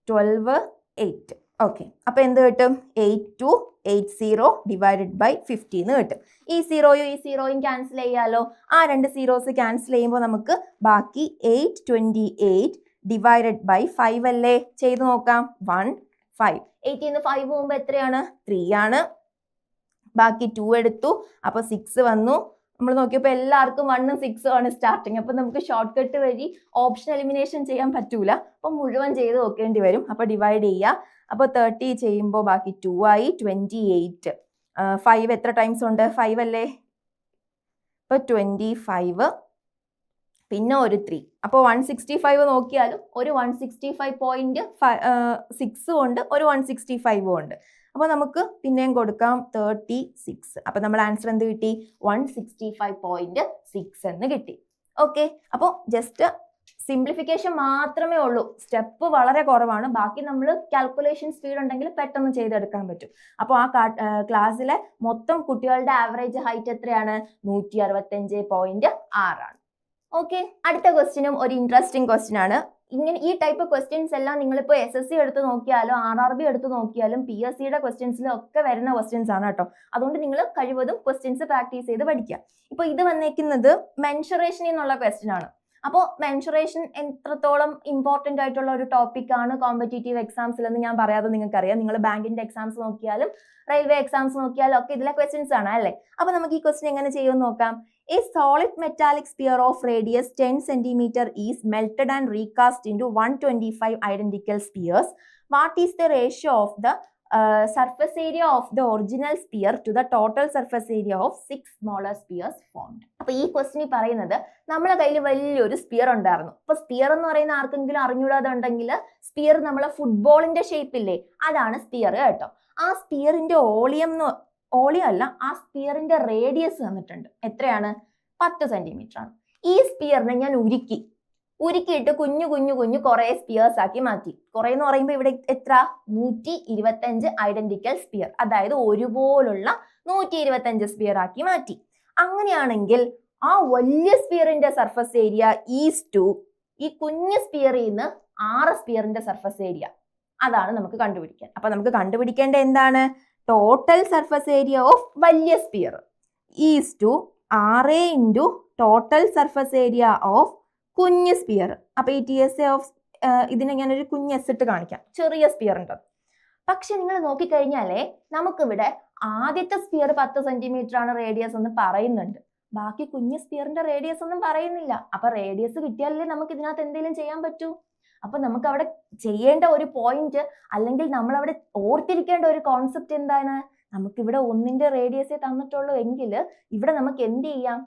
twelve eight okay അപ്പോൾ എന്ത് കിട്ടും? Eight two eight zero divided by fifty എന്ന് കിട്ടും. ഈ സീറോയും ഈ സീറോയും ക്യാൻസൽ ചെയ്യാലോ? ആ രണ്ട് സീറോസ് ക്യാൻസൽ ചെയ്യുമ്പോൾ നമുക്ക് ബാക്കി eight twenty eight divided by five അല്ലേ? ചെയ്ത് നോക്കാം. വൺ ഫൈവ് എയ്റ്റിന്ന് ഫൈവ് പോകുമ്പോൾ എത്രയാണ്? ത്രീ ആണ്. ബാക്കി ടു എടുത്തു. അപ്പോൾ സിക്സ് വന്നു. നമ്മൾ നോക്കിയപ്പോൾ എല്ലാവർക്കും വണ്ണും സിക്സും ആണ് സ്റ്റാർട്ടിങ് അപ്പം നമുക്ക് ഷോർട്ട് കട്ട് വഴി ഓപ്ഷൻ എലിമിനേഷൻ ചെയ്യാൻ പറ്റൂല. അപ്പം മുഴുവൻ ചെയ്ത് നോക്കേണ്ടി വരും. അപ്പോൾ ഡിവൈഡ് ചെയ്യുക അപ്പോൾ തേർട്ടി ചെയ്യുമ്പോൾ ബാക്കി ടു ആയി ട്വന്റി എയ്റ്റ് ഫൈവ് എത്ര ടൈംസ് ഉണ്ട്? ഫൈവ് അല്ലേ? ഇപ്പോൾ ട്വന്റി ഫൈവ് പിന്നെ ഒരു ത്രീ അപ്പോൾ വൺ സിക്സ്റ്റി ഫൈവ് നോക്കിയാലും ഒരു വൺ സിക്സ്റ്റി ഫൈവ് പോയിന്റ് സിക്സും ഉണ്ട് ഒരു വൺ സിക്സ്റ്റി ഫൈവും ഉണ്ട്. അപ്പോൾ നമുക്ക് പിന്നെയും കൊടുക്കാം തേർട്ടി സിക്സ് അപ്പോൾ നമ്മൾ ആൻസർ എന്ത് കിട്ടി? One sixty five point six എന്ന് കിട്ടി. ഓക്കെ അപ്പോൾ ജസ്റ്റ് സിംപ്ലിഫിക്കേഷൻ മാത്രമേ ഉള്ളൂ. സ്റ്റെപ്പ് വളരെ കുറവാണ്. ബാക്കി നമ്മൾ കാൽക്കുലേഷൻ സ്പീഡ് ഉണ്ടെങ്കിൽ പെട്ടെന്ന് ചെയ്തെടുക്കാൻ പറ്റും. അപ്പോൾ ആ ക്ലാസ്സിലെ മൊത്തം കുട്ടികളുടെ ആവറേജ് ഹൈറ്റ് എത്രയാണ്? നൂറ്റി അറുപത്തഞ്ച് പോയിന്റ് ആറാണ്. ഓക്കെ അടുത്ത ക്വസ്റ്റ്യനും ഒരു ഇൻട്രസ്റ്റിംഗ് ക്വസ്റ്റ്യൻ ആണ്. ഇങ്ങനെ ഈ ടൈപ്പ് ക്വസ്റ്റ്യൻസ് എല്ലാം നിങ്ങളിപ്പോൾ എസ് എസ് സി എടുത്ത് നോക്കിയാലും ആർ ആർ ബി എടുത്ത് നോക്കിയാലും പി എസ് സിയുടെ ക്വസ്റ്റ്യൻസിലും ഒക്കെ വരുന്ന ക്വസ്റ്റ്യൻസ് ആണ് കേട്ടോ. അതുകൊണ്ട് നിങ്ങൾ കഴിവതും ക്വസ്റ്റ്യൻസ് പ്രാക്ടീസ് ചെയ്ത് പഠിക്കുക. ഇപ്പോൾ ഇത് വന്നേക്കുന്നത് മെൻഷറേഷൻ എന്നുള്ള ക്വസ്റ്റ്യൻ ആണ്. അപ്പോൾ മെൻഷുറേഷൻ എത്രത്തോളം ഇമ്പോർട്ടന്റ് ആയിട്ടുള്ള ഒരു ടോപ്പിക് ആണ് കോമ്പറ്റേറ്റീവ് എക്സാംസിൽ എന്ന് ഞാൻ പറയാതെ നിങ്ങൾക്കറിയാം. നിങ്ങൾ ബാങ്കിന്റെ എക്സാംസ് നോക്കിയാലും റെയിൽവേ എക്സാംസ് നോക്കിയാലും ഒക്കെ ഇതിലെ ക്വസ്റ്റ്യൻസ് ആണ് അല്ലേ? അപ്പോൾ നമുക്ക് ഈ ക്വസ്റ്റ്യൻ എങ്ങനെ ചെയ്യുമെന്ന് നോക്കാം. A solid metallic sphere of radius ten radius 10 melted and recast into one 125 five identical spheres what is the ratio of uh, surface area of the original sphere to the total surface area of six smaller spheres formed അപ്പൊ ഈ ക്വസ്റ്റിനി പറയുന്നത് നമ്മളെ കയ്യിൽ വലിയൊരു sphere ഉണ്ടായിരുന്നു. അപ്പൊ sphere എന്ന് പറയുന്ന ആർക്കെങ്കിലും അറിഞ്ഞൂടാതെ ഉണ്ടെങ്കിൽ സ്പിയർ നമ്മളെ ഫുട്ബോളിന്റെ ഷേപ്പില്ലേ അതാണ് സ്പിയർ കേട്ടോ. ആ സ്പിയറിന്റെ ഓളിയം എന്ന് ഓളിയം അല്ല ആ സ്പിയറിന്റെ റേഡിയസ് തന്നിട്ടുണ്ട് എത്രയാണ്? പത്ത് സെന്റിമീറ്റർ ആണ്. ഈ സ്പിയറിനെ ഞാൻ ഉരുക്കി. ഉരുക്കിയിട്ട് കുഞ്ഞു കുഞ്ഞു കുഞ്ഞു കുറെ സ്പിയേഴ്സ് ആക്കി മാറ്റി. കുറെ എന്ന് പറയുമ്പോൾ ഇവിടെ എത്ര? നൂറ്റി ഇരുപത്തഞ്ച് ഐഡന്റിക്കൽ സ്പിയർ അതായത് ഒരുപോലുള്ള നൂറ്റി ഇരുപത്തഞ്ച് സ്പിയർ ആക്കി മാറ്റി. അങ്ങനെയാണെങ്കിൽ ആ വലിയ സ്പിയറിന്റെ സർഫസ് ഏരിയ ഈസ് ടു ഈ കുഞ്ഞു സ്പിയറിൽ നിന്ന് ആറ് സ്പിയറിന്റെ സർഫസ് ഏരിയ അതാണ് നമുക്ക് കണ്ടുപിടിക്കാൻ. അപ്പൊ നമുക്ക് കണ്ടുപിടിക്കേണ്ട എന്താണ്? ടോട്ടൽ സർഫസ് ഏരിയ ഓഫ് വലിയ സ്പിയർ ഈസ് ടു ആറ് into total surface area of കുഞ്ഞ് സ്പിയർ അപ്പൊ ഈ ടി എസ് എ ഓഫ് ഇതിനെ ഞാനൊരു കുഞ്ഞ് എസ് ഇട്ട് കാണിക്കാം. ചെറിയ സ്പിയർ ഉണ്ട്. പക്ഷെ നിങ്ങൾ നോക്കിക്കഴിഞ്ഞാലേ നമുക്കിവിടെ ആദ്യത്തെ സ്പിയർ പത്ത് സെന്റിമീറ്റർ ആണ് റേഡിയസ് എന്ന് പറയുന്നുണ്ട്. ബാക്കി കുഞ്ഞ് സ്പിയറിന്റെ റേഡിയസ് ഒന്നും പറയുന്നില്ല. അപ്പൊ റേഡിയസ് കിട്ടിയാലല്ലേ നമുക്ക് ഇതിനകത്ത് എന്തെങ്കിലും ചെയ്യാൻ പറ്റൂ? അപ്പൊ നമുക്ക് അവിടെ ചെയ്യേണ്ട ഒരു പോയിന്റ് അല്ലെങ്കിൽ നമ്മൾ അവിടെ ഓർത്തിരിക്കേണ്ട ഒരു കോൺസെപ്റ്റ് എന്താണ്? നമുക്കിവിടെ ഒന്നിന്റെ റേഡിയസേ തന്നിട്ടുള്ളൂ എങ്കിൽ ഇവിടെ നമുക്ക് എന്ത് ചെയ്യാം?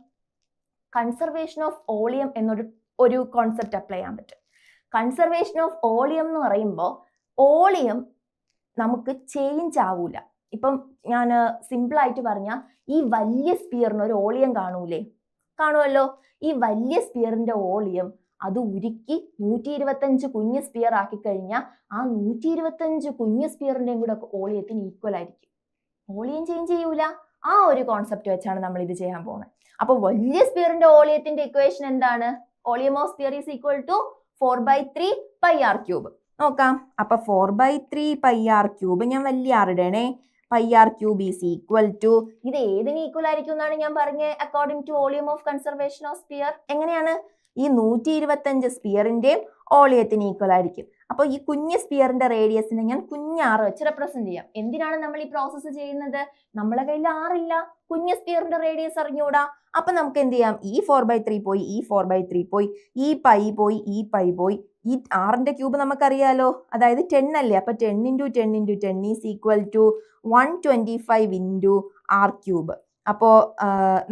കൺസർവേഷൻ ഓഫ് ഓളിയം എന്നൊരു ഒരു കോൺസെപ്റ്റ് അപ്ലൈ ചെയ്യാൻ പറ്റും. കൺസർവേഷൻ ഓഫ് ഓളിയം എന്ന് പറയുമ്പോൾ ഓളിയം നമുക്ക് ചേഞ്ച് ആവൂല. ഇപ്പം ഞാൻ സിമ്പിളായിട്ട് പറഞ്ഞാൽ ഈ വലിയ സ്പിയറിന് ഒരു ഓളിയം കാണൂലേ? കാണുമല്ലോ ഈ വലിയ സ്പിയറിന്റെ ഓളിയം അത് ഉരുക്കി നൂറ്റി ഇരുപത്തഞ്ച് കുഞ്ഞ് സ്പിയർ ആക്കി കഴിഞ്ഞാൽ ആ നൂറ്റി ഇരുപത്തഞ്ച് കുഞ്ഞ് സ്പിയറിന്റെയും കൂടെ ഓളിയത്തിന് ഈക്വൽ ആയിരിക്കും. ഓളിയം ചേഞ്ച് ചെയ്യൂല. ആ ഒരു കോൺസെപ്റ്റ് വെച്ചാണ് നമ്മൾ ഇത് ചെയ്യാൻ പോകുന്നത്. അപ്പോൾ വലിയ സ്പിയറിന്റെ ഓളിയത്തിന്റെ ഇക്വേഷൻ എന്താണ്? Volume of is equal to four by three pi R cube നോക്കാം. അപ്പൊ four by three pi R cube ഞാൻ വലിയ ആർ ഇടണേ. Pi R cube is equal to ഇത് ഏതിന് ഈക്വൽ ആയിരിക്കും എന്നാണ് ഞാൻ പറഞ്ഞത് according to volume of conservation of sphere എങ്ങനെയാണ്? ഈ നൂറ്റി ഇരുപത്തഞ്ച് സ്പിയറിന്റെയും ഓളിയത്തിന് ഈക്വൽ ആയിരിക്കും. അപ്പോൾ ഈ കുഞ്ഞ് സ്പിയറിന്റെ റേഡിയസിനെ ഞാൻ കുഞ്ഞ് ആറ് വെച്ച് റെപ്രസെന്റ് ചെയ്യാം. എന്തിനാണ് നമ്മൾ ഈ പ്രോസസ്സ് ചെയ്യുന്നത്? നമ്മളെ കയ്യിൽ ആറില്ല കുഞ്ഞ് സ്പിയറിന്റെ റേഡിയസ് അറിഞ്ഞൂടാ. അപ്പൊ നമുക്ക് എന്ത് ചെയ്യാം? ഈ ഫോർ ബൈ ത്രീ പോയി ഈ ഫോർ ബൈ ത്രീ പോയി ഈ പൈ പോയി ഈ പൈ പോയി. ഈ ആറിന്റെ ക്യൂബ് നമുക്കറിയാലോ. അതായത് ടെൻ അല്ലേ? അപ്പൊ ten into ten into ten is equal to one twenty five into R cube അപ്പോൾ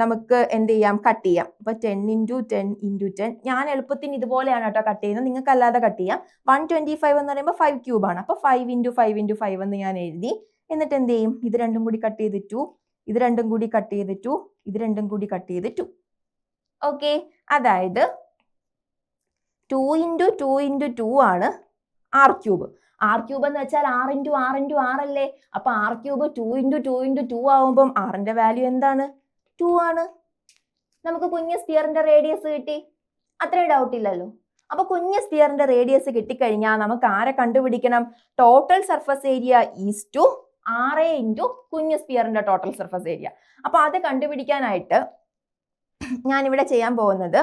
നമുക്ക് എന്ത് ചെയ്യാം? കട്ട് ചെയ്യാം. അപ്പൊ ten into ten into ten ഞാൻ എളുപ്പത്തിന് ഇതുപോലെയാണ് കേട്ടോ കട്ട് ചെയ്യുന്നത്. നിങ്ങൾക്ക് അല്ലാതെ കട്ട് ചെയ്യാം. വൺ ട്വന്റി ഫൈവ് എന്ന് പറയുമ്പോൾ ഫൈവ് ക്യൂബ് ആണ്. അപ്പോൾ five into five into five എന്ന് ഞാൻ എഴുതി. എന്നിട്ട് എന്ത് ചെയ്യും? ഇത് രണ്ടും കൂടി കട്ട് ചെയ്ത് ടു ഇത് രണ്ടും കൂടി കട്ട് ചെയ്ത് ടു ഇത് രണ്ടും കൂടി കട്ട് ചെയ്ത് ടു ഓക്കെ അതായത് two into two into two ആണ് ആർ ക്യൂബ് ആർ ക്യൂബ് എന്ന് വെച്ചാൽ R into R into R അല്ലേ? അപ്പൊ R cube two into two into two ആവുമ്പം ആറിന്റെ വാല്യൂ എന്താണ്? ടു ആണ്. നമുക്ക് കുഞ്ഞ് സ്പിയറിന്റെ റേഡിയസ് കിട്ടി. അത്രയും ഡൗട്ട് ഇല്ലല്ലോ. അപ്പൊ കുഞ്ഞ് സ്പിയറിന്റെ റേഡിയസ് കിട്ടിക്കഴിഞ്ഞാൽ നമുക്ക് ആരെ കണ്ടുപിടിക്കണം? Total surface area is to ആറ് ഇന്റു കുഞ്ഞ് സ്പിയറിന്റെ ടോട്ടൽ സർഫസ് ഏരിയ അപ്പൊ അത് കണ്ടുപിടിക്കാനായിട്ട് ഞാനിവിടെ ചെയ്യാൻ പോകുന്നത്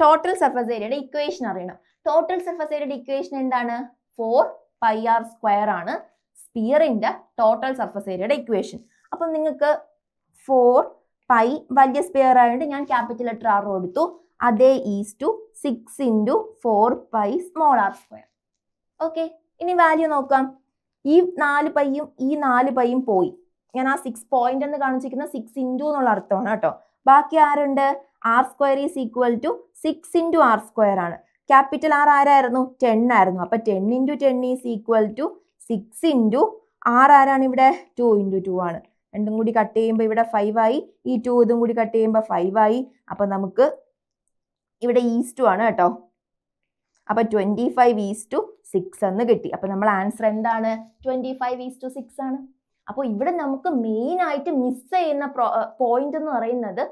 ടോട്ടൽ സർഫസ് ഏരിയയുടെ ഇക്വേഷൻ അറിയണം. ടോട്ടൽ സർഫസ് ഏരിയയുടെ ഇക്വേഷൻ എന്താണ്? ഫോർ പൈ ആർ സ്ക്വയർ ആണ് സ്പിയറിന്റെ ടോട്ടൽ സർഫസ് ഏരിയയുടെ ഇക്വേഷൻ അപ്പം നിങ്ങൾക്ക് ഫോർ പൈ വലിയ സ്പിയർ ആയതുകൊണ്ട് ഞാൻ ക്യാപിറ്റൽ ലെറ്റർ ആർ കൊടുത്തു. അതേ is to six into four pi small R square okay ഇനി വാല്യൂ നോക്കാം. ഈ നാല് പൈയും ഈ നാല് പൈയും പോയി. ഞാൻ ആ സിക്സ് പോയിന്റ് എന്ന് കാണിച്ചിരിക്കുന്ന സിക്സ് ഇന്റു എന്നുള്ള അർത്ഥമാണ് കേട്ടോ. ബാക്കി ആരുണ്ട്? R square is equal to six into R square ആണ്. ക്യാപിറ്റൽ ആർ ആരായിരുന്നു? ടെൻ ആയിരുന്നു. അപ്പൊ ten into ten is equal to six into R ആരാണ് ഇവിടെ? ടു ഇന്റു ടു ആണ്. രണ്ടും കൂടി കട്ട് ചെയ്യുമ്പോൾ ഇവിടെ ഫൈവ് ആയി. ഈ ടു ഇതും കൂടി കട്ട് ചെയ്യുമ്പോൾ ഫൈവ് ആയി. അപ്പൊ നമുക്ക് ഇവിടെ ഈസ് ടു ആണ് കേട്ടോ. അപ്പൊ twenty five is to six എന്ന് കിട്ടി. അപ്പൊ നമ്മൾ ആൻസർ എന്താണ്? Twenty five is to six ആണ്. അപ്പോൾ ഇവിടെ നമുക്ക് മെയിൻ ആയിട്ട് മിസ് ചെയ്യുന്ന പോയിന്റ് എന്ന് പറയുന്നത്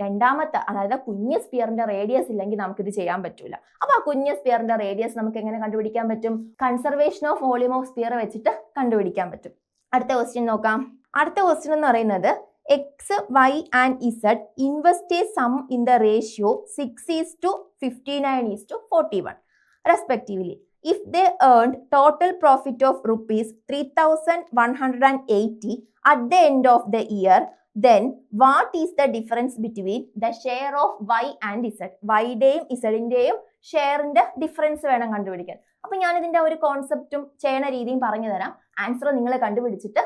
രണ്ടാമത്തെ അതായത് കുഞ്ഞ് സ്പിയറിന്റെ റേഡിയസ് ഇല്ലെങ്കിൽ നമുക്ക് ഇത് ചെയ്യാൻ പറ്റൂല. അപ്പൊ ആ കുഞ്ഞ് സ്പിയറിന്റെ റേഡിയസ് നമുക്ക് എങ്ങനെ കണ്ടുപിടിക്കാൻ പറ്റും? Conservation of volume of sphere വെച്ചിട്ട് കണ്ടുപിടിക്കാൻ പറ്റും. അടുത്ത ക്വസ്റ്റ്യൻ നോക്കാം. അടുത്ത ക്വസ്റ്റ്യൻ എന്ന് പറയുന്നത് X Y and Z invest sum in the ratio six is to fifty nine is to forty one respectively if they earned total profit of rupees 3180 at the end of the year then what is what is the difference between the share of Y and Z വൈയുടെയും ന്റെയും ഷെയറിന്റെ difference വേണം കണ്ടുപിടിക്കാൻ. അപ്പൊ ഞാൻ ഇതിന്റെ ഒരു കോൺസെപ്റ്റും ചെയ്യണ രീതിയും പറഞ്ഞു തരാം. ആൻസർ നിങ്ങൾ കണ്ടുപിടിച്ചിട്ട്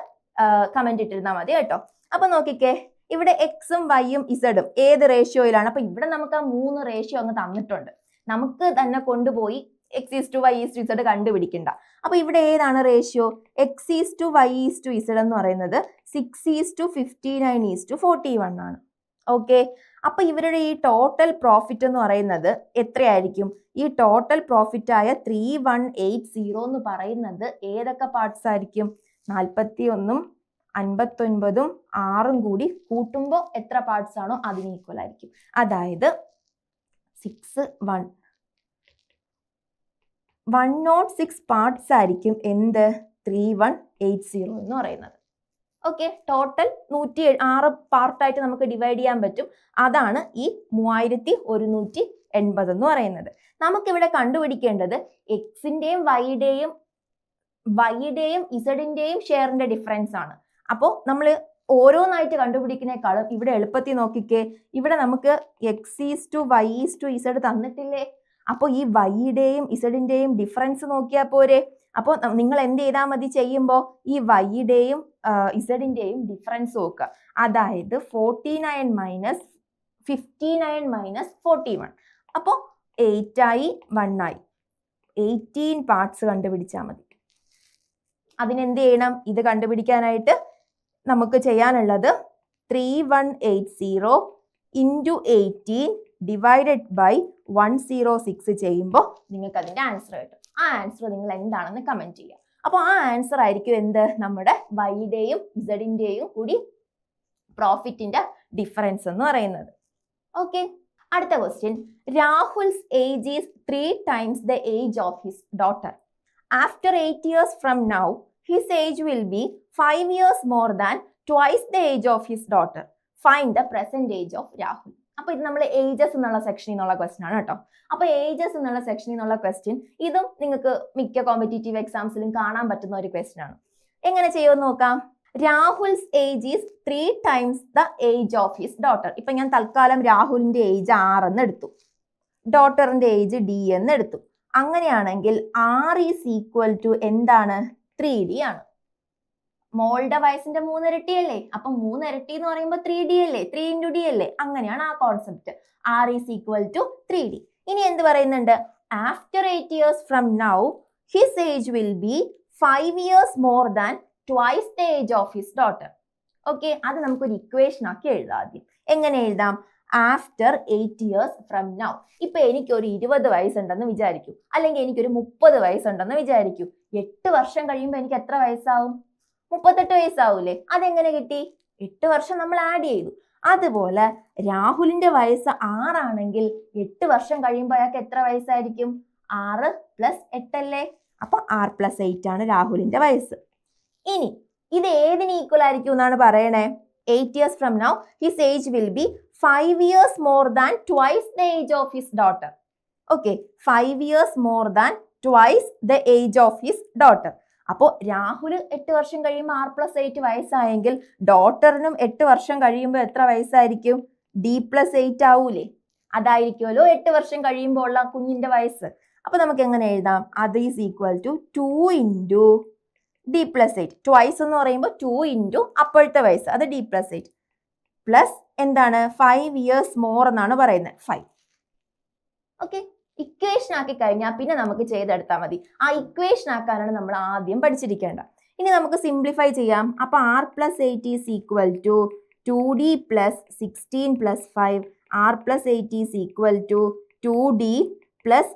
കമന്റ് ഇട്ടിരുന്നാൽ മതി കേട്ടോ. അപ്പൊ നോക്കിക്കേ ഇവിടെ എക്സും വൈയും ഇസഡും ഏത് റേഷ്യോയിലാണ് അപ്പൊ ഇവിടെ നമുക്ക് ആ മൂന്ന് റേഷ്യോ അങ്ങ് തന്നിട്ടുണ്ട്. നമുക്ക് തന്നെ കൊണ്ടുപോയി X is to Y is to Z കണ്ടുപിടിക്കണ്ട. അപ്പൊ ഇവിടെ ഏതാണ് ratio X is to Y is to Z എന്ന് പറയുന്നത് six is to fifty nine is to forty one ആണ്. ഓക്കെ അപ്പൊ ഇവരുടെ ഈ ടോട്ടൽ പ്രോഫിറ്റ് എന്ന് പറയുന്നത് എത്രയായിരിക്കും? ഈ ടോട്ടൽ പ്രോഫിറ്റ് ആയ ത്രീ വൺ എയ്റ്റ് സീറോ എന്ന് പറയുന്നത് ഏതൊക്കെ പാർട്സ് ആയിരിക്കും? നാൽപ്പത്തി ഒന്നും അൻപത്തൊൻപതും ആറും കൂടി കൂട്ടുമ്പോൾ എത്ര പാർട്സ് ആണോ അതിന് ഈക്വൽ ആയിരിക്കും. അതായത് six one one not six parts ആയിരിക്കും എന്ത്? ത്രീ വൺ എയ്റ്റ് സീറോ എന്ന് പറയുന്നത്. ഓക്കെ ടോട്ടൽ നൂറ്റി ആറ് പാർട്ടായിട്ട് നമുക്ക് ഡിവൈഡ് ചെയ്യാൻ പറ്റും. അതാണ് ഈ മൂവായിരത്തി ഒരുന്നൂറ്റി എൺപത് എന്ന് പറയുന്നത്. നമുക്കിവിടെ കണ്ടുപിടിക്കേണ്ടത് എക്സിന്റെയും വൈയുടെയും വൈയുടെയും ഇസഡിന്റെയും ഷെയറിന്റെ ഡിഫറൻസ് ആണ്. അപ്പോൾ നമ്മൾ ഓരോന്നായിട്ട് കണ്ടുപിടിക്കുന്നേക്കാളും ഇവിടെ എളുപ്പത്തിൽ നോക്കിക്കേ ഇവിടെ നമുക്ക് X is to Y is to Z തന്നിട്ടില്ലേ? അപ്പോൾ ഈ വൈയുടെയും ഇസഡിന്റെയും ഡിഫറൻസ് നോക്കിയാൽ പോരെ. അപ്പോൾ നിങ്ങൾ എന്ത് ചെയ്താൽ മതി ചെയ്യുമ്പോൾ ഈ വൈയുടെയും ഇസഡിന്റെയും ഡിഫറൻസ് നോക്കുക. അതായത് forty nine minus fifty nine minus forty one അപ്പോൾ എയ്റ്റ് ആയി വൺ ആയി. എയ്റ്റീൻ പാർട്സ് കണ്ടുപിടിച്ചാൽ മതി. അതിനെന്ത് ചെയ്യണം? ഇത് കണ്ടുപിടിക്കാനായിട്ട് നമുക്ക് ചെയ്യാനുള്ളത് three one eight zero into eighteen divided by one zero six ചെയ്യുമ്പോൾ നിങ്ങൾക്ക് അതിന്റെ ആൻസർ കിട്ടും. ആ ആൻസർ നിങ്ങൾ എന്താണെന്ന് കമന്റ് ചെയ്യുക അപ്പോൾ ആ ആൻസർ ആയിരിക്കും എന്ത്? നമ്മുടെ വൈയുടെയും ഇസഡിന്റെയും കൂടി പ്രോഫിറ്റിന്റെ ഡിഫറൻസ് എന്ന് പറയുന്നത്. ഓക്കെ അടുത്ത question Rahul's age is three times the age of his daughter after eight years from now his age will be five years more than twice the age of his daughter find the present age of Rahul അപ്പൊ ഇത് നമ്മൾ ages എന്നുള്ള സെക്ഷനിൽ നിന്നുള്ള question ആണ് കേട്ടോ. അപ്പൊ ages എന്നുള്ള സെക്ഷനിൽ നിന്നുള്ള ക്വസ്റ്റ്യൻ ഇതും നിങ്ങൾക്ക് മിക്ക കോമ്പറ്റേറ്റീവ് എക്സാംസിലും കാണാൻ പറ്റുന്ന ഒരു ക്വസ്റ്റൻ ആണ്. എങ്ങനെ ചെയ്യുമെന്ന് നോക്കാം. Rahul's age is three times the age of his daughter ഇപ്പൊ ഞാൻ തൽക്കാലം രാഹുലിന്റെ ഏജ് ആറ് എന്ന് എടുത്തു. ഡോട്ടറിന്റെ ഏജ് ഡി എന്ന് എടുത്തു. അങ്ങനെയാണെങ്കിൽ ആർ ഈസ് ഈക്വൽ ടു എന്താണ്? ത്രീ ഡി ആണ്. മോളുടെ വയസ്സിന്റെ മൂന്നിരട്ടി അല്ലേ അപ്പൊ മൂന്നിരട്ടി എന്ന് പറയുമ്പോൾ ത്രീ ഡി അല്ലേ? ത്രീ ഇന്റു ഡി അല്ലേ? അങ്ങനെയാണ് ആ concept R is equal to three D ഇനി എന്ത് പറയുന്നുണ്ട്? After eight years from now his age will be five years more than twice the age of his daughter okay അത് നമുക്കൊരു equation ആക്കി എഴുതാം ആദ്യം. എങ്ങനെ എഴുതാം? After eight years from now ഇപ്പൊ എനിക്കൊരു ഇരുപത് വയസ്സുണ്ടെന്ന് വിചാരിക്കൂ. അല്ലെങ്കിൽ എനിക്കൊരു മുപ്പത് വയസ്സുണ്ടെന്ന് വിചാരിക്കൂ. എട്ട് വർഷം കഴിയുമ്പോൾ എനിക്ക് എത്ര വയസ്സാവും? മുപ്പത്തെട്ട് വയസ്സാവൂലേ? അതെങ്ങനെ കിട്ടി? എട്ട് വർഷം നമ്മൾ ആഡ് ചെയ്തു. അതുപോലെ രാഹുലിന്റെ വയസ്സ് ആറാണെങ്കിൽ എട്ട് വർഷം കഴിയുമ്പോൾ അയാൾക്ക് എത്ര വയസ്സായിരിക്കും? ആറ് പ്ലസ് എട്ടല്ലേ? അപ്പൊ ആർ പ്ലസ് എയ്റ്റ് ആണ് രാഹുലിന്റെ വയസ്സ്. ഇനി ഇത് ഏതിന് ഈക്വൽ ആയിരിക്കും എന്നാണ് പറയണേ? Eight years from now his age will be five years more than twice the age of his daughter okay five years more than twice the age of his daughter അപ്പോൾ രാഹുൽ എട്ട് വർഷം കഴിയുമ്പോൾ ആർ പ്ലസ് എയ്റ്റ് വയസ്സായെങ്കിൽ ഡോട്ടറിനും എട്ട് വർഷം കഴിയുമ്പോൾ എത്ര വയസ്സായിരിക്കും? ഡി പ്ലസ് എയ്റ്റ് ആവൂലേ? അതായിരിക്കുമല്ലോ എട്ട് വർഷം കഴിയുമ്പോൾ ഉള്ള കുഞ്ഞിന്റെ വയസ്സ്. അപ്പോൾ നമുക്ക് എങ്ങനെ എഴുതാം? അത് is equal to two into D plus eight twice എന്ന് പറയുമ്പോൾ ടു ഇന്റു അപ്പോഴത്തെ വയസ്സ്. അത് ഡി പ്ലസ് എയ്റ്റ് പ്ലസ് എന്താണ്? ഫൈവ് ഇയേഴ്സ് മോർ എന്നാണ് പറയുന്നത്. ഫൈവ് ഓക്കെ ഇക്വേഷൻ ആക്കി കഴിഞ്ഞാൽ പിന്നെ നമുക്ക് ചെയ്തെടുത്താൽ മതി. ആ ഇക്വേഷൻ ആക്കാനാണ് നമ്മൾ ആദ്യം പഠിച്ചിരിക്കേണ്ടത് ഇനി നമുക്ക് സിംപ്ലിഫൈ ചെയ്യാം. അപ്പൊ R plus eight is equal to two D plus sixteen plus five R plus eight is equal to two D plus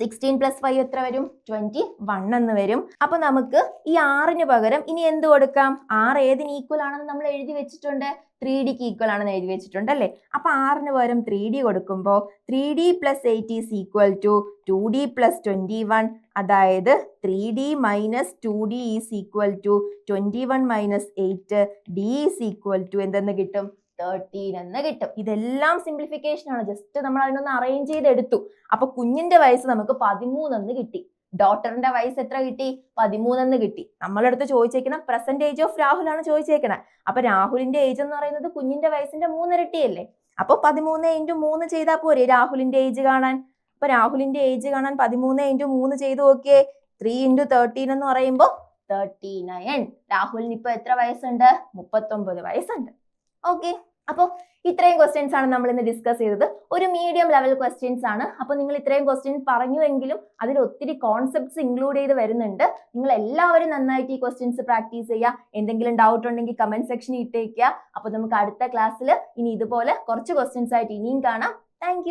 sixteen plus five എത്ര വരും? ട്വന്റി വൺ എന്ന് വരും. അപ്പൊ നമുക്ക് ഈ ആറിന് പകരം ഇനി എന്ത് കൊടുക്കാം? ആറ് ഏതിന് ഈക്വൽ ആണെന്ന് നമ്മൾ എഴുതി വെച്ചിട്ടുണ്ട്. ത്രീ ഡിക്ക് ഈക്വൽ ആണെന്ന് എഴുതി വെച്ചിട്ടുണ്ട് അല്ലേ? അപ്പൊ ആറിന് പകരം ത്രീ ഡി കൊടുക്കുമ്പോൾ three D plus eight is equal to two D plus twenty one അതായത് three D minus two D is equal to twenty one minus eight D is equal to എന്തെന്ന് കിട്ടും? തേർട്ടീൻ എന്ന് കിട്ടും. ഇതെല്ലാം simplification ആണ്. Just നമ്മൾ അതിനൊന്ന് arrange ചെയ്തെടുത്തു. അപ്പൊ കുഞ്ഞിന്റെ വയസ്സ് നമുക്ക് പതിമൂന്നെന്ന് കിട്ടി. ഡോട്ടറിന്റെ വയസ്സ് എത്ര കിട്ടി? പതിമൂന്നെന്ന് കിട്ടി. നമ്മളടുത്ത് ചോദിച്ചേക്കണം പ്രസന്റ് ഓഫ് രാഹുൽ ആണ് ചോദിച്ചേക്കണേ. അപ്പൊ രാഹുലിന്റെ ഏജ് എന്ന് പറയുന്നത് കുഞ്ഞിന്റെ വയസ്സിന്റെ മൂന്നിരട്ടിയല്ലേ? അപ്പൊ പതിമൂന്ന് ഇന്റു മൂന്ന് ചെയ്താൽ പോരെ രാഹുലിന്റെ ഏജ് കാണാൻ? അപ്പൊ രാഹുലിന്റെ ഏജ് കാണാൻ പതിമൂന്ന് ഇന്റു മൂന്ന് ചെയ്ത് നോക്കിയേ. ത്രീ ഇന്റു തേർട്ടീൻ എന്ന് പറയുമ്പോൾ തേർട്ടി നയൻ രാഹുലിന് ഇപ്പൊ എത്ര വയസ്സുണ്ട്? മുപ്പത്തൊമ്പത് വയസ്സുണ്ട്. ഓക്കെ അപ്പോൾ ഇത്രയും ക്വസ്റ്റ്യൻസ് ആണ് നമ്മൾ ഇന്ന് ഡിസ്കസ് ചെയ്തത്. ഒരു മീഡിയം ലെവൽ ക്വസ്റ്റ്യൻസ് ആണ്. അപ്പോൾ നിങ്ങൾ ഇത്രയും ക്വസ്റ്റ്യൻസ് പറഞ്ഞുവെങ്കിലും അതിൽ ഒത്തിരി കോൺസെപ്റ്റ്സ് ഇൻക്ലൂഡ് ചെയ്ത് വരുന്നുണ്ട്. നിങ്ങൾ എല്ലാവരും നന്നായിട്ട് ഈ ക്വസ്റ്റ്യൻസ് പ്രാക്ടീസ് ചെയ്യുക. എന്തെങ്കിലും ഡൗട്ട് ഉണ്ടെങ്കിൽ കമന്റ് സെക്ഷനിൽ ഇട്ടേക്കുക അപ്പോൾ നമുക്ക് അടുത്ത ക്ലാസ്സിൽ ഇനി ഇതുപോലെ കുറച്ച് ക്വസ്റ്റ്യൻസ് ആയിട്ട് ഇനിയും കാണാം. താങ്ക്